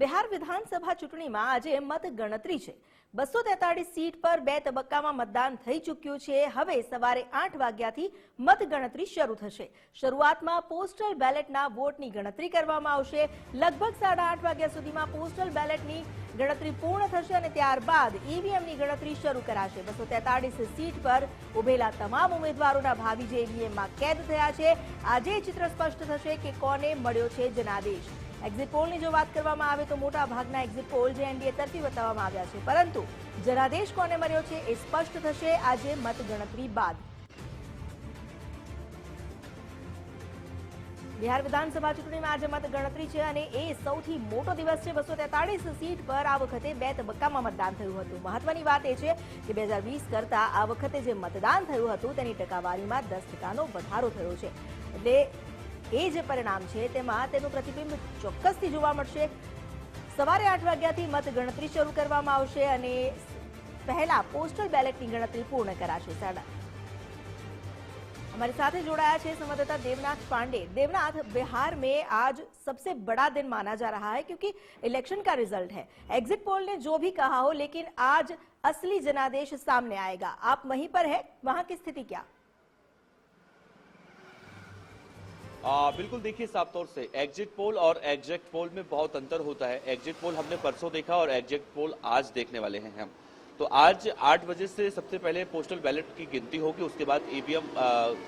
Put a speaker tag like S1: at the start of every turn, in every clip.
S1: બિહાર વિધાનસભા ચૂંટણીમાં આજે મત ગણતરી છે. બસો તેતાળીસ સીટ પર બે તબક્કામાં મતદાન થઈ ચૂક્યું છે. હવે સવારે આઠ વાગ્યાથી મત ગણતરી શરૂ થશે. શરૂઆતમાં પોસ્ટલ બેલેટના વોટની ગણતરી કરવામાં આવશે. લગભગ સાડા આઠ વાગ્યા સુધીમાં પોસ્ટલ બેલેટની ગણતરી પૂર્ણ થશે અને ત્યારબાદ ઈવીએમની ગણતરી શરૂ કરાશે. બસો તેતાળીસ સીટ પર ઉભેલા તમામ ઉમેદવારોના ભાવિ જે ઈવીએમમાં કેદ થયા છે. આજે ચિત્ર સ્પષ્ટ થશે કે કોને મળ્યો છે જનાદેશ. એક્ઝિટ પોલની જો વાત કરવામાં આવે તો મોટા ભાગના એક્ઝિટ પોલ જે એનડીએ તરફી બતાવવામાં આવ્યા છે. પરંતુ જનાદેશ કોને મળ્યો છે એ સ્પષ્ટ થશે આજે મતગણતરી બાદ. બિહાર વિધાનસભા ચૂંટણીમાં આજે મતગણતરી છે અને એ સૌથી મોટો દિવસ છે. બસો તેતાળીસ સીટ પર આ વખતે બે તબક્કામાં મતદાન થયું હતું. મહત્વની વાત એ છે કે બે હજાર વીસ કરતા આ વખતે જે મતદાન થયું હતું તેની ટકાવારીમાં દસ ટકાનો વધારો થયો છે. એટલે એ જે પરિણામ છે તેમાં તેનું પ્રતિબિંબ ચોક્કસથી જોવા મળશે સવારે આઠ વાગ્યાથી મત ગણતરી શરૂ કરવામાં આવશે અને પહેલા પોસ્ટલ બેલેટની ગણતરી પૂર્ણ કરાશે સાડા हमारे साथ ही जोड़ा है संवाददाता देवनाथ पांडे देवनाथ बिहार में आज सबसे बड़ा दिन माना जा रहा है क्योंकि इलेक्शन का रिजल्ट है एग्जिट पोल ने जो भी कहा हो लेकिन आज असली जनादेश सामने आएगा आप वहीं पर है वहां की स्थिति क्या
S2: आ, बिल्कुल देखिए साफ़ तौर से एग्जिट पोल और एग्जैक्ट पोल में बहुत अंतर होता है। एग्जिट पोल हमने परसों देखा और एग्जैक्ट पोल आज देखने वाले हैं हम। तो आज आठ बजे से सबसे पहले पोस्टल बैलेट की गिनती होगी उसके बाद ईवीएम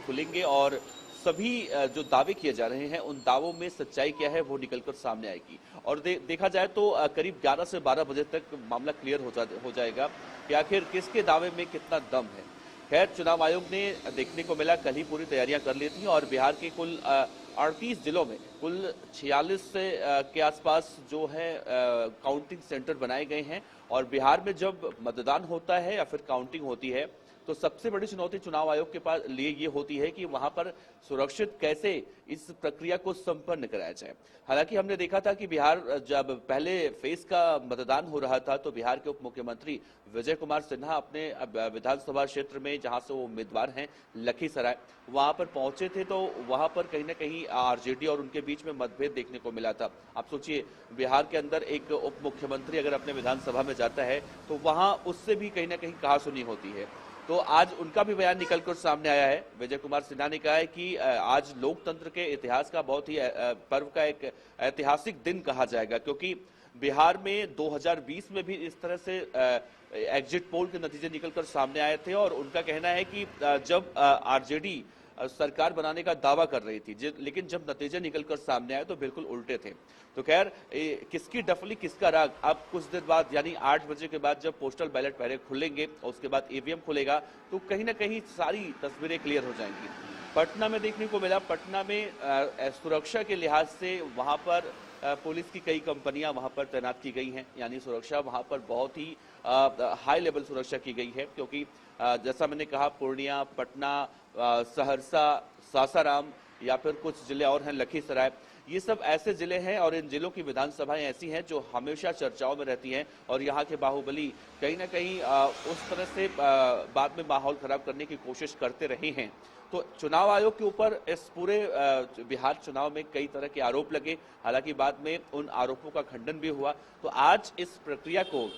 S2: खुलेंगे और सभी जो दावे किए जा रहे हैं उन दावों में सच्चाई क्या है वो निकलकर सामने आएगी। और दे, देखा जाए तो करीब 11 से 12 बजे तक मामला क्लियर हो, जा, हो जाएगा कि आखिर किसके दावे में कितना दम है। खैर, चुनाव आयोग ने देखने को मिला, कल ही पूरी तैयारियाँ कर ली थी और बिहार के कुल अड़तीस जिलों में कुल छियालीस से के आसपास जो है काउंटिंग सेंटर बनाए गए हैं। और बिहार में जब मतदान होता है या फिर काउंटिंग होती है तो सबसे बड़ी चुनौती चुनाव आयोग के पास लिए ये होती है कि वहाँ पर सुरक्षित कैसे इस प्रक्रिया को संपन्न कराया जाए। हालाँकि हमने देखा था कि बिहार, जब पहले फ़ेज़ का मतदान हो रहा था तो बिहार के उप मुख्यमंत्री विजय कुमार सिन्हा अपने विधानसभा क्षेत्र में, जहाँ से वो उम्मीदवार हैं, लखीसराय, वहाँ पर पहुँचे थे तो वहाँ पर कहीं ना कहीं आरजेडी और उनके बीच में मतभेद देखने को मिला था। आप सोचिए, बिहार के अंदर एक उप मुख्यमंत्री अगर अपने विधानसभा में जाता है तो वहाँ उससे भी कहीं ना कहीं कहा सुनी होती है। तो आज उनका भी बयान निकल कर सामने आया है। विजय कुमार सिन्हा ने कहा है कि आज लोकतंत्र के इतिहास का बहुत ही पर्व का एक ऐतिहासिक दिन कहा जाएगा, क्योंकि बिहार में 2020 में भी इस तरह से एग्जिट पोल के नतीजे निकलकर सामने आए थे और उनका कहना है कि जब आरजेडी सरकार बनाने का दावा कर रही थी। लेकिन जब नतीजे निकलकर सामने आए तो बिल्कुल उल्टे थे। तो खैर किसकी डफली, किसका राग? अब कुछ देर बाद, यानी आठ बजे के बाद जब पोस्टल बैलेट पहले खुलेंगे और उसके बाद ईवीएम खुलेगा तो कहीं ना कहीं सारी तस्वीरें क्लियर हो जाएँगी। पटना में देखने को मिला, पटना में सुरक्षा के लिहाज से वहाँ पर पुलिस की कई कंपनियाँ वहाँ पर तैनात की गई हैं, यानी सुरक्षा वहाँ पर बहुत ही हाई लेवल सुरक्षा की गई है, क्योंकि जैसा मैंने कहा, पूर्णिया, पटना सहरसा, सासाराम या फिर कुछ ज़िले और हैं, लखीसराय। ये सब ऐसे ज़िले हैं और इन जिलों की विधानसभाएँ ऐसी हैं जो हमेशा चर्चाओं में रहती हैं और यहाँ के बाहुबली कहीं ना कहीं उस तरह से बाद में माहौल खराब करने की कोशिश करते रहे हैं। तो चुनाव आयोग के ऊपर इस पूरे बिहार चुनाव में कई तरह के आरोप लगे। हालाँकि बाद में उन आरोपों का खंडन भी हुआ। तो आज इस प्रक्रिया को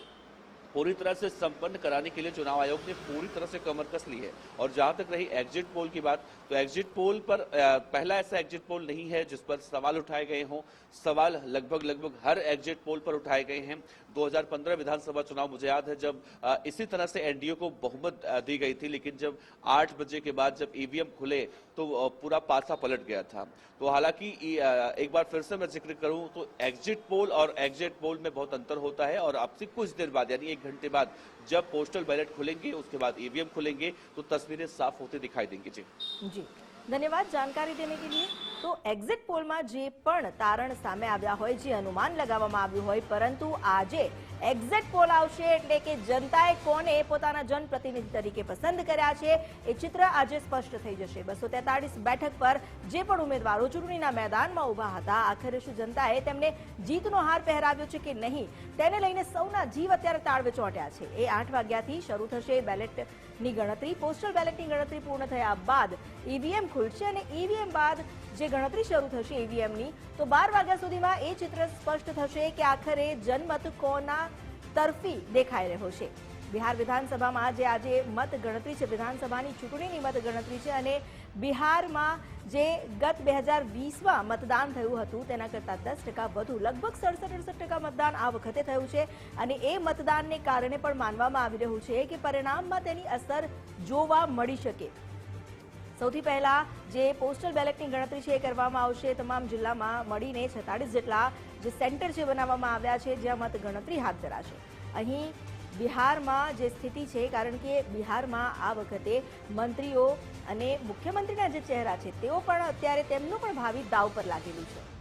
S2: पूरी तरह से संपन्न कराने के लिए चुनाव आयोग ने पूरी तरह से कमर कस ली है। और जहाँ तक रही एग्जिट पोल की बात तो एग्जिट पोल पर पहला ऐसा एग्जिट पोल नहीं है जिस पर सवाल उठाए गए हों। सवाल लगभग लगभग हर एग्जिट पोल पर उठाए गए हैं। 2015 विधानसभा चुनाव मुझे याद है जब इसी तरह से एनडीए को बहुमत दी गई थी, लेकिन जब आठ बजे के बाद जब ईवीएम खुले तो पूरा पासा पलट गया था। तो हालाँकि एक बार फिर से मैं ज़िक्र करूँ तो एग्जिट पोल और एग्जिट पोल में बहुत अंतर होता है और आपसे कुछ देर बाद, यानी घंटे बाद जब पोस्टल बैलेट खुलेंगे, उसके बाद ईवीएम खुलेंगे तो तस्वीरें साफ़ होते दिखाई देंगे। जी।
S1: जी। ધન્યવાદ જાણકારી દેને કે લીએ તો એક્ઝિટ પોલમાં જે પણ તારણ સામે આવ્યા હોય, જે અનુમાન લગાવવામાં આવ્યું હોય, પરંતુ આજે એક્ઝિટ પોલ આવશે એટલે કે જનતાએ કોને પોતાના જનપ્રતિનિધિ તરીકે પસંદ કર્યા છે, એ ચિત્ર આજે સ્પષ્ટ થઈ જશે. બસો બેઠક પર જે પણ ઉમેદવારો ચૂંટણીના મેદાનમાં ઊભા હતા, આખરે શું જનતાએ તેમને જીતનો હાર પહેરાવ્યો છે કે નહીં, તેને લઈને સૌના જીવ અત્યારે તાળવે ચોંટ્યા છે. એ આઠ વાગ્યાથી શરૂ થશે બેલેટ ની ગણતરી પોસ્ટલ બેલેટની ગણતરી પૂર્ણ થયા બાદ ઈવીએમ ખુલશે અને ઈવીએમ બાદ જે ગણતરી શરૂ થશે ઈવીએમની તો બાર વાગ્યા સુધીમાં એ ચિત્ર સ્પષ્ટ થશે કે આખરે જનમત કોના તરફી દેખાઈ રહ્યો છે. બિહાર વિધાનસભામાં જે આજે મત ગણતરી છે. વિધાનસભાની ચૂંટણીની મત ગણતરી છે અને બિહારમાં જે ગત બે હજાર વીસમાં મતદાન થયું હતું, તેના કરતાં દસ ટકા વધુ, લગભગ સડસઠ અડસઠ ટકા મતદાન આ વખતે થયું છે. અને એ મતદાનને કારણે પણ માનવામાં આવી રહ્યું છે કે પરિણામમાં તેની અસર જોવા મળી શકે. સૌથી પહેલા જે પોસ્ટલ બેલેટની ગણતરી છે એ કરવામાં આવશે. તમામ જિલ્લામાં મળીને છેતાળીસ જેટલા જે સેન્ટર છે બનાવવામાં આવ્યા છે, જ્યાં મત ગણતરી હાથ ધરાશે. અહીં બિહારમાં જે સ્થિતિ છે, કારણ કે બિહારમાં આ વખતે મંત્રીઓ અને મુખ્યમંત્રીના જે ચહેરા છે, તેઓ પણ અત્યારે તેમનું પણ ભાવિ દાવ પર લાગેલું છે.